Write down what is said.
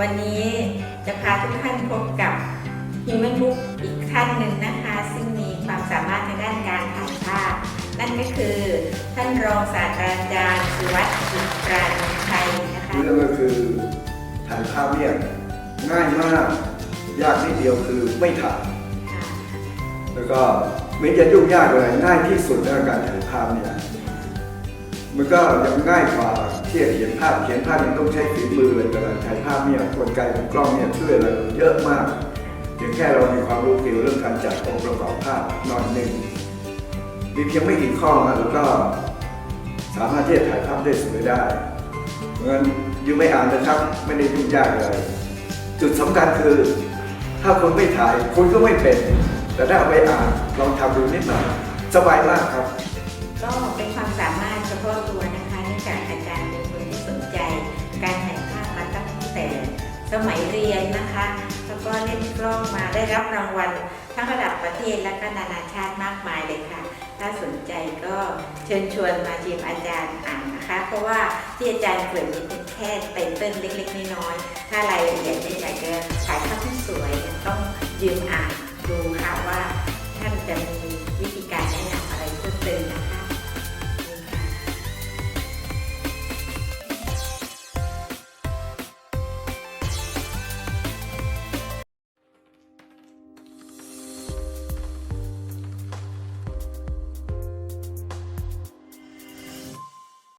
วันนี้จะพาทุกท่านพบกับฮิวแมนบุ๊กอีกท่านหนึ่งนะคะ ซึ่งมีความสามารถในด้านการถ่ายภาพ นั่นก็คือ ท่านรองศาสตราจารย์สุวัสดิ์จิตรานุชัยนะคะเรื่องก็คือถ่ายภาพเนี่ยง่ายมาก ยากนิดเดียวคือไม่ถ่ายค่ะแล้วก็ไม่จะยุ่งยากอะไรง่ายที่สุดในการถ่ายภาพเนี่ย มันก็ยังง่ายกว่าที่จะเขียนภาพเขียนภาพยังต้องใช้ฝีมือเลยแต่การถ่ายภาพเนี่ยกลไกของกล้องเนี่ยช่วยเราเยอะมากเพียงแค่เรามีความรู้เกี่ยวเรื่องการจัดองค์ประกอบภาพนอนหนึ่งมีเพียงไม่กี่ข้อนะแล้วก็สามารถที่จะถ่ายภาพได้สวยได้เพราะฉะนั้นยูไม่อ่านนะครับ ไม่ได้ยุ่งยากอะไรจุดสำคัญคือ ถ้าคุณไม่ถ่ายคุณก็ไม่เป็น แต่ถ้าเอาไปอ่านลองทำดูนิดหน่อยสบายมากครับ ก็เป็นความสามารถ เฉพาะตัวนะคะเนื่องจากอาจารย์เป็นคนที่สนใจ การถ่ายภาพมาตั้งแต่สมัยเรียนนะคะ แล้วก็เล่นกล้องมาได้รับรางวัลทั้งระดับประเทศและก็นานาชาติมากมายเลยค่ะ ถ้าสนใจก็เชิญชวนมาจีมอาจารย์อ่านนะคะ เพราะว่าที่อาจารย์เปิดนี้เป็นแค่ไตเติ้ลเล็ก ๆ น้อยๆถ้ารายละเอียดที่อยากจะถ่ายภาพที่สวยเนี่ยต้องยืมอ่านดูค่ะว่าท่านจะมีวิธีการแนะนำอะไรเพิ่มเติมนะคะ